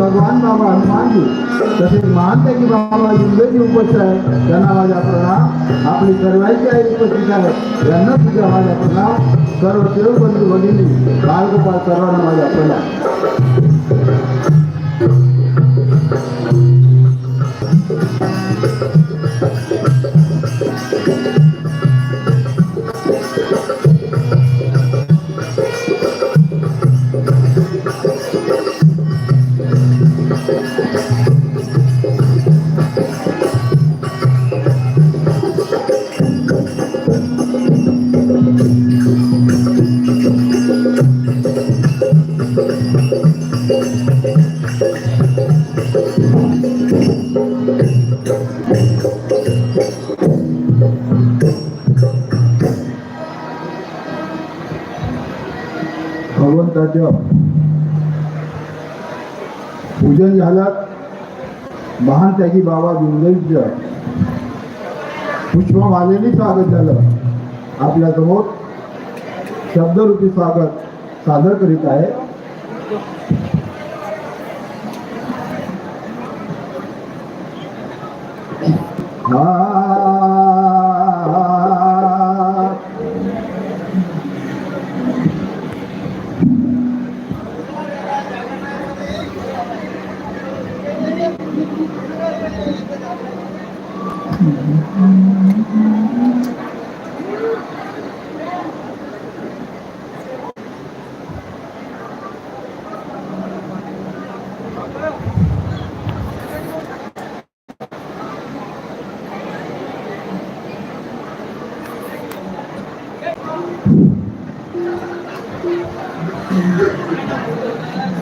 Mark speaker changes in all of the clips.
Speaker 1: भगवान बाबा हनुमानजी तसेच महान त्याची बाबा इंद्रजी उपस्थित आहे त्यांना माझ्या प्रणाम. आपली सर्वांची आई उपस्थित आहे यांना सुद्धा माझ्या प्रणाम. सर्व शिरोबंधू भगिनी बालगोपाल सर्वांना माझ्या प्रणाम. महान त्यागी बाबा विंदेचं पुष्पमालेने स्वागत झालं. आपल्या समोर शब्दरूपी स्वागत सादर करीत आहे. हा. なるほど。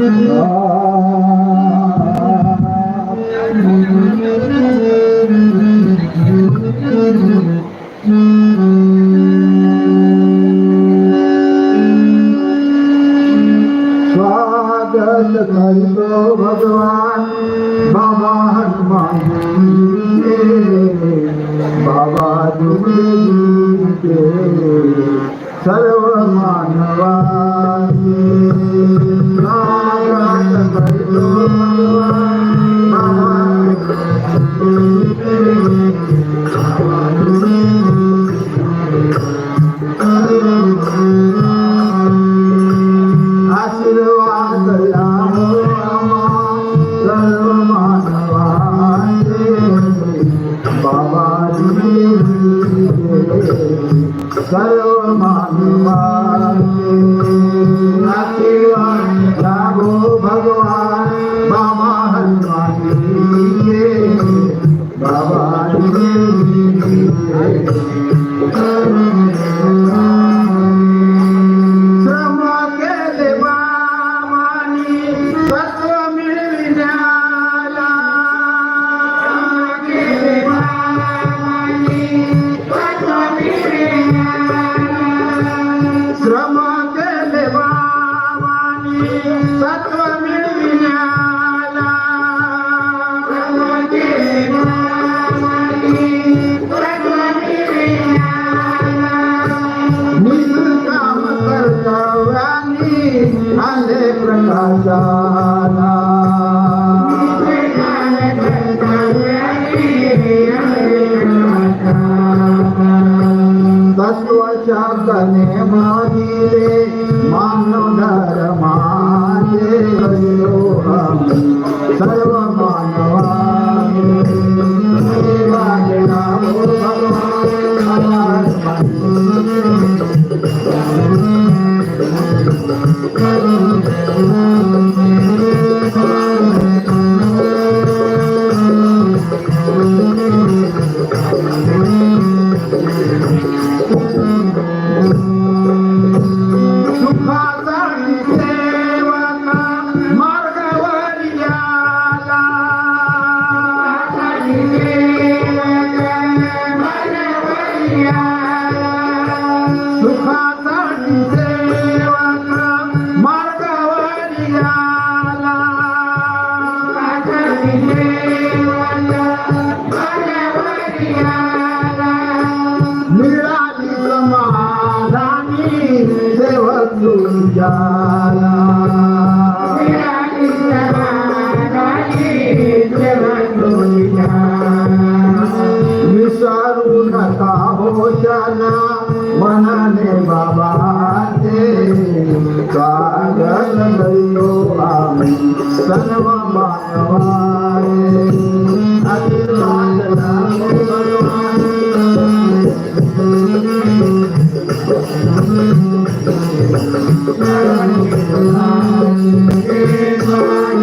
Speaker 1: Hallelujah. মানদার মা கண்டோ ஆமை சர்வமாயவாய்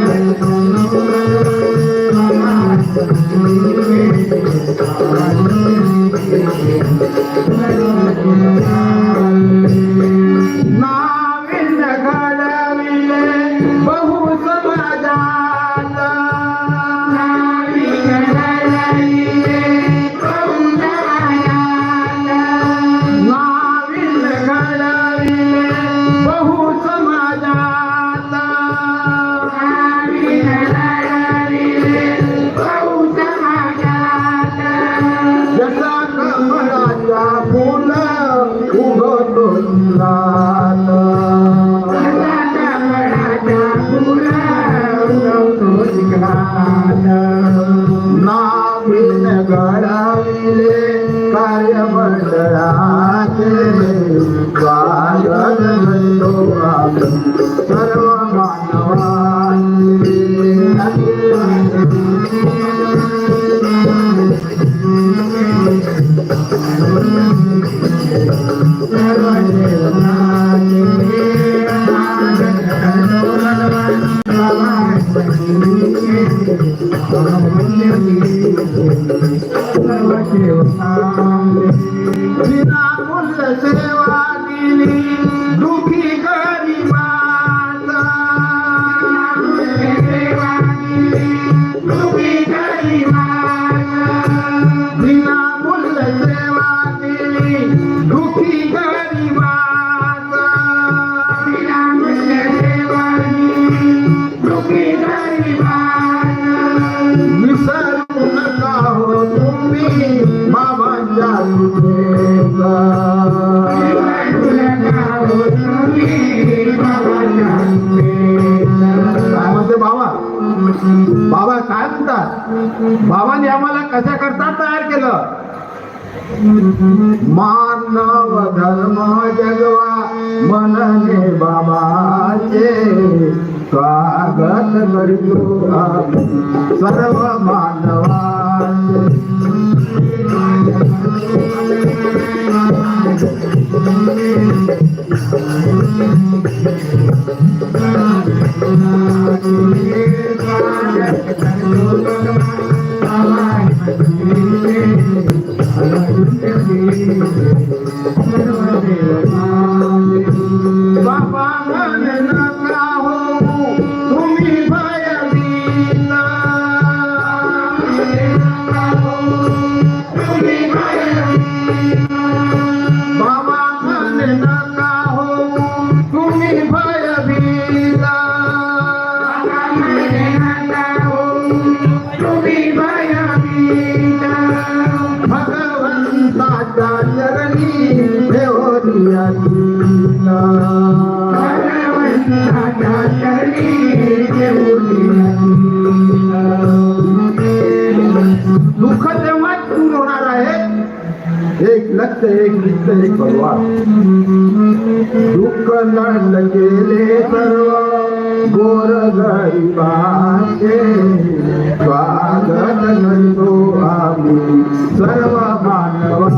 Speaker 1: Thank you. Hare માનવ ધર્મ જગવા મનને બાબા છે સ્વાગત કર્યું સર્વ માનવા जगत एक नित्य दुःख नंद केले सर्व गोर गरिबाचे. स्वागत करतो आम्ही सर्व मानवाचे.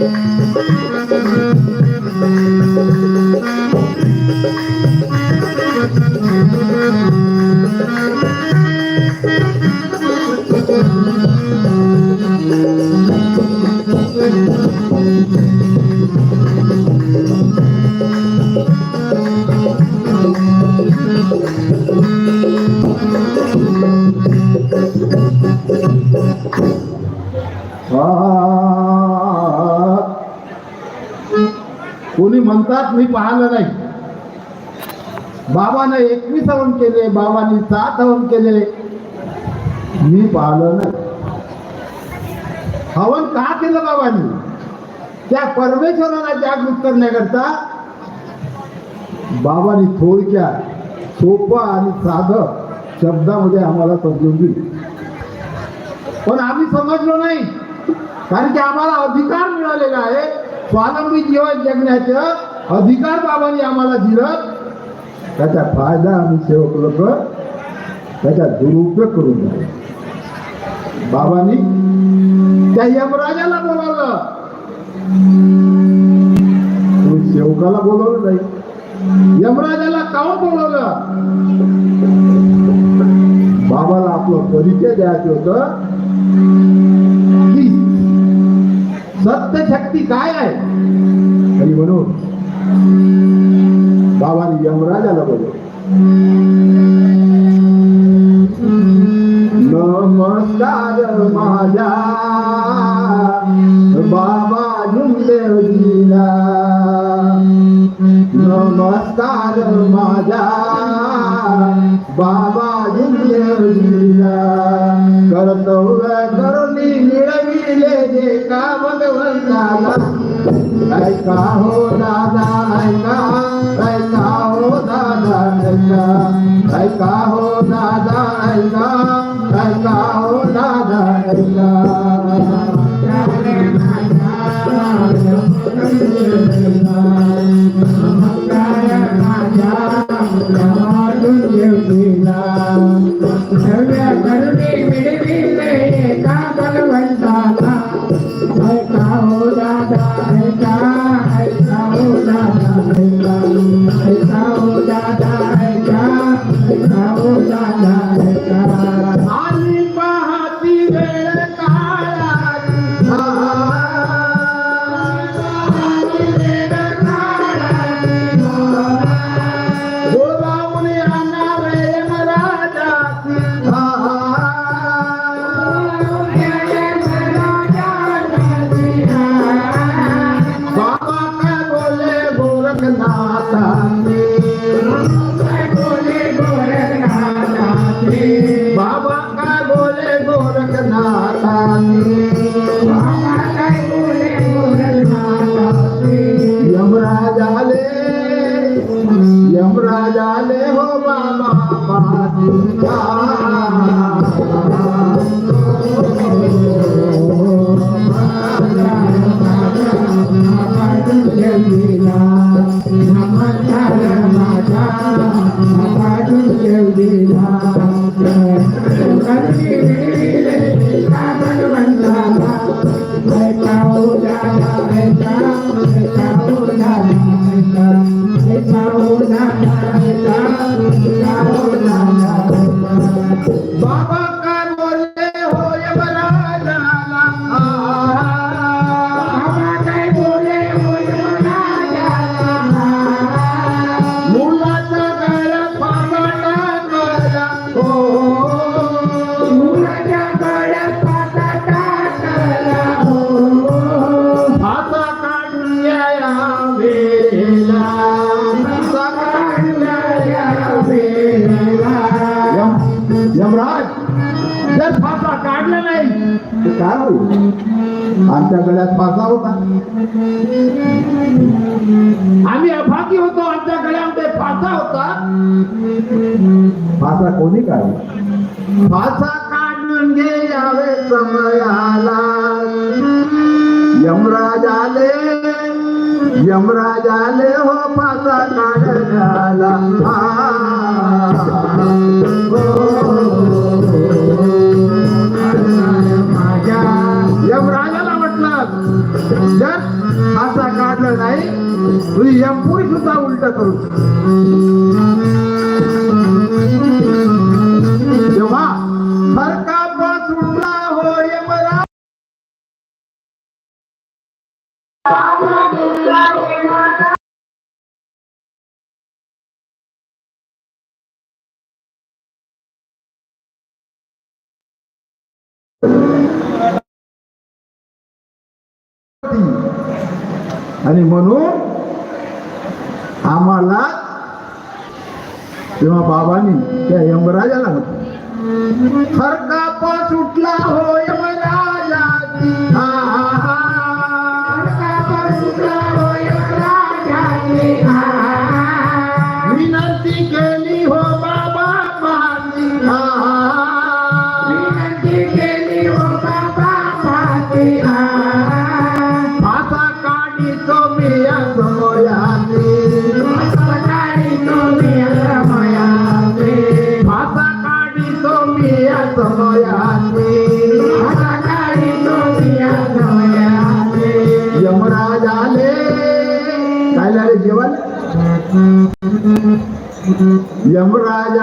Speaker 1: Thank. केले बाबांनी सात हवन केले. मी पाहिलं नाही. हवन का केलं बाबांनी? त्या परमेश्वराला जागृत करण्याकरता बाबांनी थोडक्या सोपं आणि साध शब्दामध्ये आम्हाला समजून दिली. पण आम्ही समजलो नाही. कारण की आम्हाला अधिकार मिळालेला आहे. स्वावलंबी जीवन जगण्याचं अधिकार बाबांनी आम्हाला दिलं. त्याचा फायदा आम्ही सेवक लोक त्याचा दुरुपयोग करून झाला बाबांनी त्या यमराजाला बोलावलं. तुम्ही सेवकाला बोलवलं नाही. यमराजाला काऊन बोलवलं? बाबाला आपलं परिचय द्यायचं होतं की सत्य शक्ती काय आहे? आणि म्हणून बाबाने यमराजाला बोलवलं नमस्कार माझ्या बाबा जुमदेवजीला. नमस्कार माझ्या बाबा जुमदेवजीला. कर्तव्य करुणी मिळविले जे का भगवंताला ऐका हो दादा. फासा होता? फासा कोणी काढला फासा काढणं दर्शन घे यावे समयाला यमराज आले यमराज आले हो काढण्याला माझ्या यमराजाला म्हटलं जर असा काढलं नाही या यमपुरी सुद्धा उलट करू. तेव्हा फरका सुटला हो यमराज आणि म्हणून आम्हाला तेव्हा बाबांनी त्या यमराजाला फरका फरकाप सुटला हो यमराजा यमराज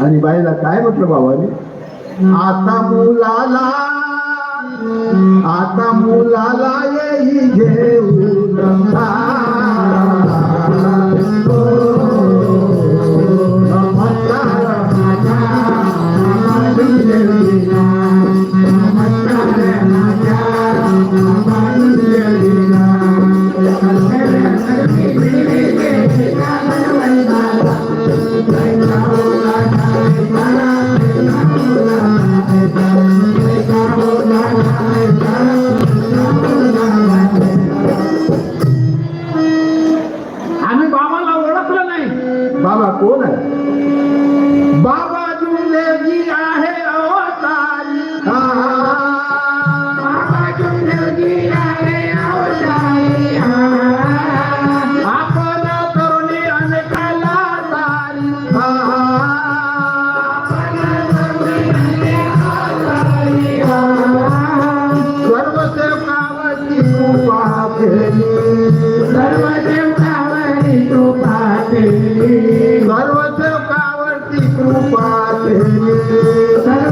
Speaker 1: आणि बाईला काय म्हटलं बाबाने? आता मुलाला आता मुलाला येई घेऊन केली